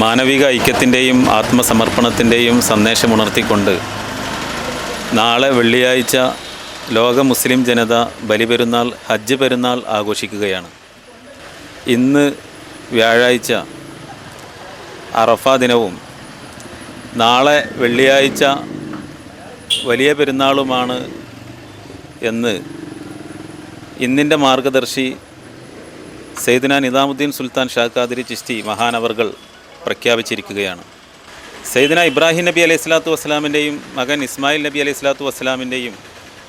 മാനവിക ഐക്യത്തിന്റെയും ആത്മസമർപ്പണത്തിന്റെയും സന്ദേശം ഉണർത്തിക്കൊണ്ട് നാളെ വെള്ളിയാഴ്ച ലോക മുസ്ലിം ജനത ബലിപെരുന്നാൾ ഹജ്ജ് പെരുന്നാൾ ആഘോഷിക്കുകയാണ്. ഇന്ന് വ്യാഴാഴ്ച അറഫ ദിനവും നാളെ വെള്ളിയാഴ്ച വലിയ പെരുന്നാളുമാണ് എന്ന് ഇന്നിന്റെ മാർഗദർശി സെയ്ദിന നിതാമുദ്ദീൻ സുൽത്താൻ ഷാഖാദിരി ചിസ്തി മഹാനവർകൾ പ്രഖ്യാപിച്ചിരിക്കുകയാണ്. സൈദന ഇബ്രാഹിം നബി അലൈഹി സ്വലാത്തു വസ്സലാമിന്റെയും മകൻ ഇസ്മായിൽ നബി അലൈഹി സ്വലാത്തു വസ്സലാമിന്റെയും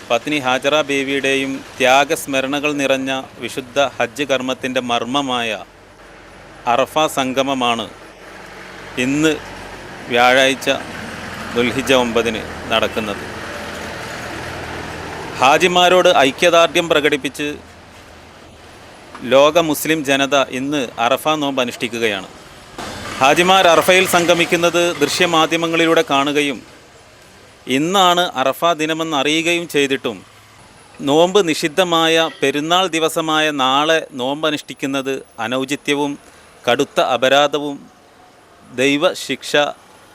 പത്നി ഹാജറ ബേബിയുടെയും ത്യാഗസ്മരണകൾ നിറഞ്ഞ വിശുദ്ധ ഹജ്ജ് കർമ്മത്തിന്റെ മർമ്മമായ അറഫ സംഗമമാണ് ഇന്ന് വ്യാഴാഴ്ച ദുൽഹിജ ഒമ്പതിന് നടക്കുന്നത്. ഹാജിമാരോട് ഐക്യദാർഢ്യം പ്രകടിപ്പിച്ച് ലോക മുസ്ലിം ജനത ഇന്ന് അറഫ നോമ്പ് അനുഷ്ഠിക്കുകയാണ് ഹാജിമാർ അറഫയിൽ സംഗമിക്കുന്നത് ദൃശ്യമാധ്യമങ്ങളിലൂടെ കാണുകയും ഇന്നാണ് അറഫ ദിനമെന്ന് അറിയുകയും ചെയ്തിട്ടും നോമ്പ് നിഷിദ്ധമായ പെരുന്നാൾ ദിവസമായ നാളെ നോമ്പ് അനുഷ്ഠിക്കുന്നത് അനൗചിത്യവും കടുത്ത അപരാധവും ദൈവശിക്ഷ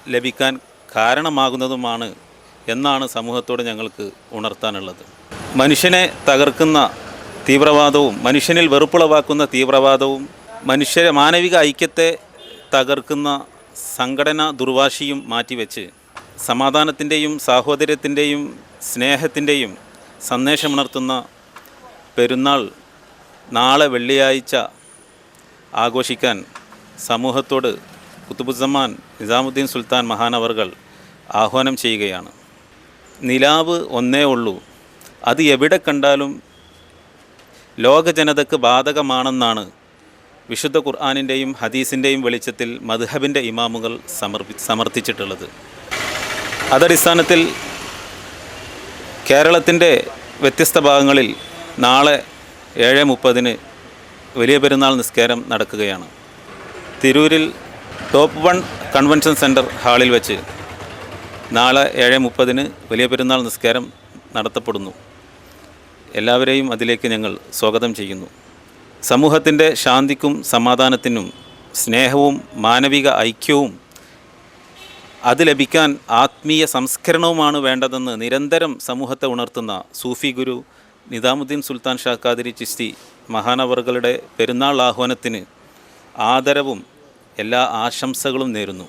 ലഭിക്കാൻ കാരണമാകുന്നതുമാണ് എന്നാണ് സമൂഹത്തോട് ഞങ്ങൾക്ക് ഉണർത്താനുള്ളത്. മനുഷ്യനെ തകർക്കുന്ന തീവ്രവാദവും മനുഷ്യനിൽ വെറുപ്പുളവാക്കുന്ന തീവ്രവാദവും മനുഷ്യ മാനവിക ഐക്യത്തെ തകർക്കുന്ന സംഘടന ദുർവാശിയും മാറ്റിവെച്ച് സമാധാനത്തിന്റെയും സാഹോദര്യത്തിന്റെയും സ്നേഹത്തിന്റെയും സന്ദേശമുണർത്തുന്ന പെരുന്നാൾ നാളെ വെള്ളിയാഴ്ച ആഘോഷിക്കാൻ സമൂഹത്തോട് കുത്തുബുസമാൻ നിസാമുദ്ദീൻ സുൽത്താൻ മഹാനവർകൾ ആഹ്വാനം ചെയ്യുകയാണ്. നിലാവ് ഒന്നേ ഉള്ളൂ. അത് എവിടെ കണ്ടാലും ലോക ജനതക്ക് ബാധകമാണെന്നാണ് വിശുദ്ധ ഖുർആാനിന്റെയും ഹദീസിന്റെയും വെളിച്ചത്തിൽ മദ്ഹബിന്റെ ഇമാമുകൾ സമർപ്പി സമർത്ഥിച്ചിട്ടുള്ളത്. അതടിസ്ഥാനത്തിൽ കേരളത്തിന്റെ വ്യത്യസ്ത ഭാഗങ്ങളിൽ നാളെ ഏഴ് മുപ്പതിന് വലിയ പെരുന്നാൾ നിസ്കാരം നടക്കുകയാണ്. തിരൂരിൽ ടോപ്പ് വൺ കൺവെൻഷൻ സെന്റർ ഹാളിൽ വെച്ച് നാളെ ഏഴ് മുപ്പതിന് വലിയ പെരുന്നാൾ നിസ്കാരം നടത്തപ്പെടുന്നു. എല്ലാവരെയും അതിലേക്ക് ഞങ്ങൾ സ്വാഗതം ചെയ്യുന്നു. സമൂഹത്തിന്റെ ശാന്തിക്കും സമാധാനത്തിനും സ്നേഹവും മാനവിക ഐക്യവും അത് ലഭിക്കാൻ ആത്മീയ സംസ്കരണവുമാണ് വേണ്ടതെന്ന് നിരന്തരം സമൂഹത്തെ ഉണർത്തുന്ന സൂഫി ഗുരു നിദാമുദ്ദീൻ സുൽത്താൻ ഷാ ഖാദിരി ചിസ്തി മഹാനവറുകളുടെ പെരുന്നാൾ ആഹ്വാനത്തിന് ആദരവും എല്ലാ ആശംസകളും നേരുന്നു.